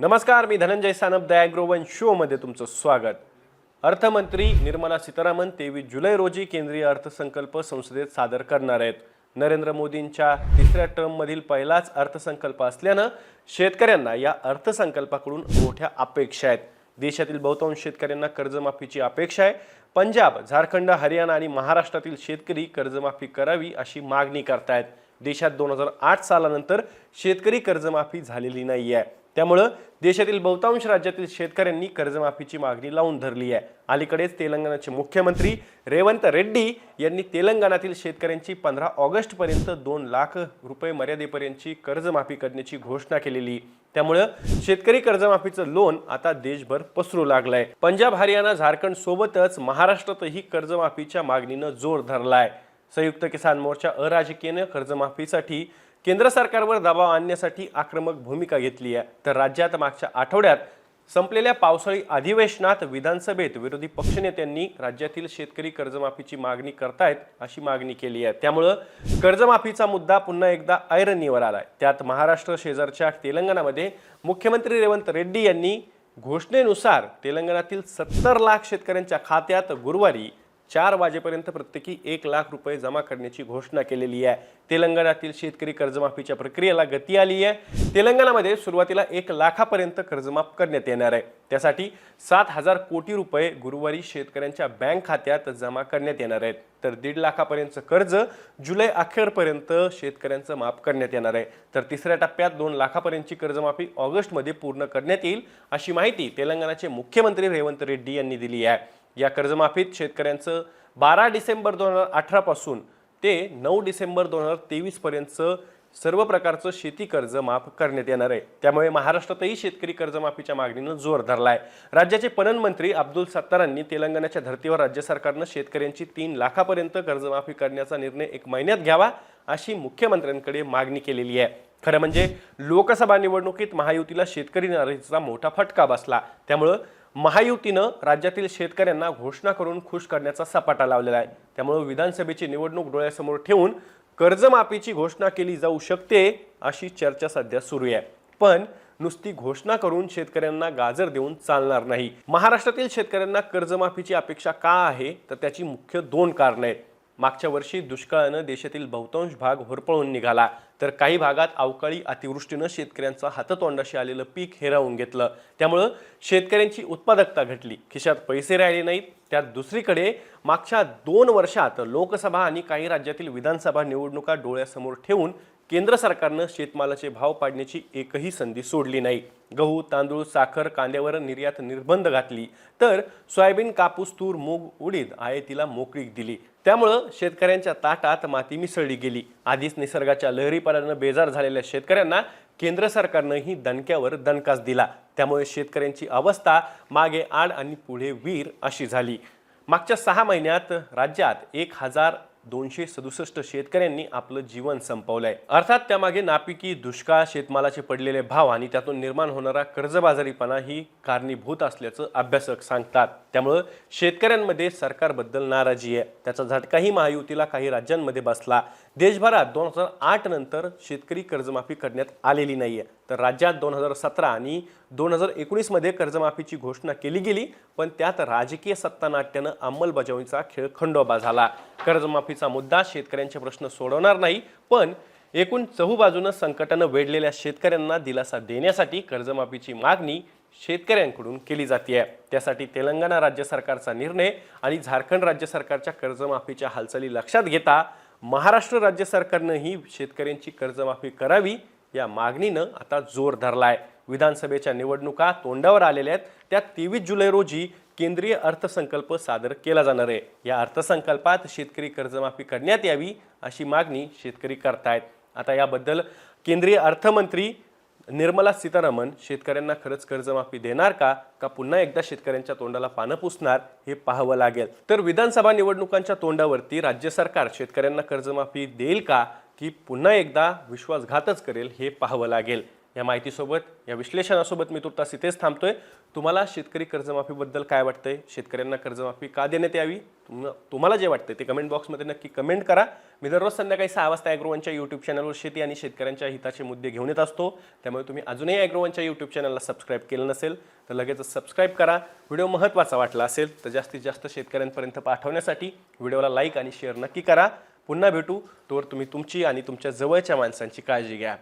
नमस्कार मी धनंजय सानप द ॲग्रोवन शोमध्ये तुमचं स्वागत. अर्थमंत्री निर्मला सीतारामन तेवीस जुलै रोजी केंद्रीय अर्थसंकल्प संसदेत सादर करणार आहेत. नरेंद्र मोदींच्या तिसऱ्या टर्ममधील पहिलाच अर्थसंकल्प असल्यानं शेतकऱ्यांना या अर्थसंकल्पाकडून मोठ्या अपेक्षा आहेत. देशातील बहुतांश शेतकऱ्यांना कर्जमाफीची अपेक्षा आहे. पंजाब झारखंड हरियाणा आणि महाराष्ट्रातील शेतकरी कर्जमाफी करावी अशी मागणी करतायत. देशात दोन हजार आठ सालानंतर शेतकरी कर्जमाफी झालेली नाही आहे त्यामुळं देशातील बहुतांश राज्यातील शेतकऱ्यांनी कर्जमाफीची मागणी लावून धरली आहे. अलीकडेच तेलंगणाचे मुख्यमंत्री रेवंत रेड्डी यांनी तेलंगणातील शेतकऱ्यांची पंधरा ऑगस्टपर्यंत दोन लाख रुपये मर्यादेपर्यंतची कर्जमाफी करण्याची घोषणा केलेली. त्यामुळं शेतकरी कर्जमाफीचं लोन आता देशभर पसरू लागलंय. पंजाब हरियाणा झारखंड सोबतच महाराष्ट्रातही कर्जमाफीच्या मागणीनं जोर धरलाय. संयुक्त किसान मोर्चा अराजकीयनं कर्जमाफीसाठी केंद्र सरकारवर दबाव आणण्यासाठी आक्रमक भूमिका घेतली आहे. तर राज्यात मागच्या आठवड्यात संपलेल्या पावसाळी अधिवेशनात विधानसभेत विरोधी पक्षनेत्यांनी राज्यातील शेतकरी कर्जमाफीची मागणी करतायत अशी मागणी केली आहे. त्यामुळं कर्जमाफीचा मुद्दा पुन्हा एकदा ऐरणीवर आलाय. त्यात महाराष्ट्र शेजारच्या तेलंगणामध्ये मुख्यमंत्री रेवंत रेड्डी यांनी घोषणेनुसार तेलंगणातील सत्तर लाख शेतकऱ्यांच्या खात्यात गुरुवारी चार वाजेपर्यंत प्रत्येकी एक लाख रुपये जमा करण्याची घोषणा केलेली आहे. तेलंगणातील शेतकरी कर्जमाफीच्या प्रक्रियेला गती आली आहे. तेलंगणामध्ये सुरुवातीला एक लाखापर्यंत कर्जमाफ करण्यात येणार आहे. त्यासाठी सात हजार कोटी रुपये गुरुवारी शेतकऱ्यांच्या बँक खात्यात जमा करण्यात येणार आहेत. तर दीड लाखापर्यंतचं कर्ज जुलै अखेरपर्यंत शेतकऱ्यांचं माफ करण्यात येणार आहे. तर तिसऱ्या टप्प्यात दोन लाखापर्यंतची कर्जमाफी ऑगस्टमध्ये पूर्ण करण्यात येईल अशी माहिती तेलंगणाचे मुख्यमंत्री रेवंत रेड्डी यांनी दिली आहे. या कर्जमाफीत शेतकऱ्यांचं बारा डिसेंबर दोन हजार अठरापासून ते नऊ डिसेंबर दोन हजार तेवीसपर्यंतचं सर्व प्रकारचं शेती कर्ज माफ करण्यात येणार आहे. त्यामुळे महाराष्ट्रातही शेतकरी कर्जमाफीच्या मागणीनं जोर धरला आहे राज्याचे पणन मंत्री अब्दुल सत्तारांनी तेलंगणाच्या धर्तीवर राज्य सरकारनं शेतकऱ्यांची तीन लाखापर्यंत कर्जमाफी करण्याचा निर्णय एक महिन्यात घ्यावा अशी मुख्यमंत्र्यांकडे मागणी केलेली आहे. खरं म्हणजे लोकसभा निवडणुकीत महायुतीला शेतकरी नाराजीचा मोठा फटका बसला. त्यामुळं महायुतीनं राज्यातील शेतकऱ्यांना घोषणा करून खुश करण्याचा सपाटा लावलेला आहे. त्यामुळे विधानसभेची निवडणूक डोळ्यासमोर ठेवून कर्जमाफीची घोषणा केली जाऊ शकते अशी चर्चा सध्या सुरू आहे. पण नुसती घोषणा करून शेतकऱ्यांना गाजर देऊन चालणार नाही. महाराष्ट्रातील शेतकऱ्यांना कर्जमाफीची अपेक्षा का आहे? तर त्याची मुख्य दोन कारणं आहेत. मागच्या वर्षी दुष्काळानं देशातील बहुतांश भाग होरपळून निघाला. तर काही भागात अवकाळी अतिवृष्टीनं शेतकऱ्यांचा हाततोंडाशी आलेलं पीक हेरावून घेतलं. त्यामुळं शेतकऱ्यांची उत्पादकता घटली. खिशात पैसे राहिले नाहीत. त्यात दुसरीकडे मागच्या दोन वर्षात लोकसभा आणि काही राज्यातील विधानसभा निवडणुका डोळ्यासमोर ठेवून केंद्र सरकारनं शेतमालाचे भाव पाडण्याची एकही संधी सोडली नाही. गहू तांदूळ साखर कांद्यावर निर्यात निर्बंध घातली. तर सोयाबीन कापूस तूर मूग उडीद आयातीला मोकळीक दिली. त्यामुळं शेतकऱ्यांच्या ताटात माती मिसळली गेली. आधीच निसर्गाच्या लहरीपणानं बेजार झालेल्या शेतकऱ्यांना केंद्र सरकारनंही दणक्यावर दणकाच दिला. त्यामुळे शेतकऱ्यांची अवस्था मागे आड आणि पुढे वीर अशी झाली. मागच्या सहा महिन्यात राज्यात एक हजार दोनशे सदुसष्ट शेतकऱ्यांनी आपलं जीवन संपवलं आहे अर्थात त्यामागे नापिकी दुष्काळ शेतमालाचे पडलेले भाव आणि त्यातून निर्माण होणारा कर्जबाजारीपणा ही कारणीभूत असल्याचं अभ्यासक सांगतात. त्यामुळं शेतकऱ्यांमध्ये सरकारबद्दल नाराजी आहे. त्याचा झटकाही महायुतीला काही राज्यांमध्ये बसला. देशभरात दोन हजार आठ नंतर शेतकरी कर्जमाफी करण्यात आलेली नाहीये. तर राज्यात दोन हजार सतरा आणि दोन हजार एकोणीसमध्ये कर्जमाफीची घोषणा केली गेली पण त्यात राजकीय सत्तानाट्यानं अंमलबजावणीचा खेळ खंडोबा झाला. कर्जमाफी कर्जमाफीचा मुद्दा शेतकऱ्यांचे प्रश्न सोडवणार नाही पण एकूण चहूबाजूनं संकटानं वेढलेल्या शेतकऱ्यांना दिलासा देण्यासाठी कर्जमाफीची मागणी शेतकऱ्यांकडून केली जाते आहे त्यासाठी तेलंगणा राज्य सरकारचा निर्णय आणि झारखंड राज्य सरकारच्या कर्जमाफीच्या हालचाली लक्षात घेता महाराष्ट्र राज्य सरकारनंही शेतकऱ्यांची कर्जमाफी करावी या मागणीनं आता जोर धरलाय. विधानसभेच्या निवडणुका तोंडावर आलेल्या आहेत. त्या तेवीस जुलै रोजी केंद्रीय अर्थसंकल्प सादर केला जाणार आहे. या अर्थसंकल्पात शेतकरी कर्जमाफी करण्यात यावी अशी मागणी शेतकरी करतायत. आता याबद्दल केंद्रीय अर्थमंत्री निर्मला सीतारामन शेतकऱ्यांना खरंच कर्जमाफी देणार का? का पुन्हा एकदा शेतकऱ्यांच्या तोंडाला पानं पुसणार हे पाहावं लागेल. तर विधानसभा निवडणुकांच्या तोंडावरती राज्य सरकार शेतकऱ्यांना कर्जमाफी देईल का? की पुन्हा एकदा विश्वासघातच करेल हे पाहावं लागेल. या माहितीसोबत या विश्लेषणासोबत मी तुर्तास इथेच थांबतोय. तुम्हाला शेतकरी कर्जमाफीबद्दल काय वाटतंय? शेतकऱ्यांना कर्जमाफी का देण्यात यावी? तुम- तुम्हाला जे वाटतंय ते कमेंट बॉक्समध्ये नक्की कमेंट करा. मी दररोज संध्याकाळी सहा वाजता ॲग्रोवनच्या यूट्यूब चॅनलवर शेती आणि शेतकऱ्यांच्या हिताचे मुद्दे घेऊन येत असतो. त्यामुळे तुम्ही अजूनही ॲग्रोवनच्या यूट्यूब चॅनलला सबस्क्राईब केलं नसेल तर लगेचच सबस्क्राईब करा. व्हिडिओ महत्त्वाचा वाटला असेल तर जास्तीत जास्त शेतकऱ्यांपर्यंत पाठवण्यासाठी व्हिडिओला लाईक आणि शेअर नक्की करा. पुन्हा भेटू. तोवर तुम्ही तुमची आणि तुमच्या जवळच्या माणसांची काळजी घ्या.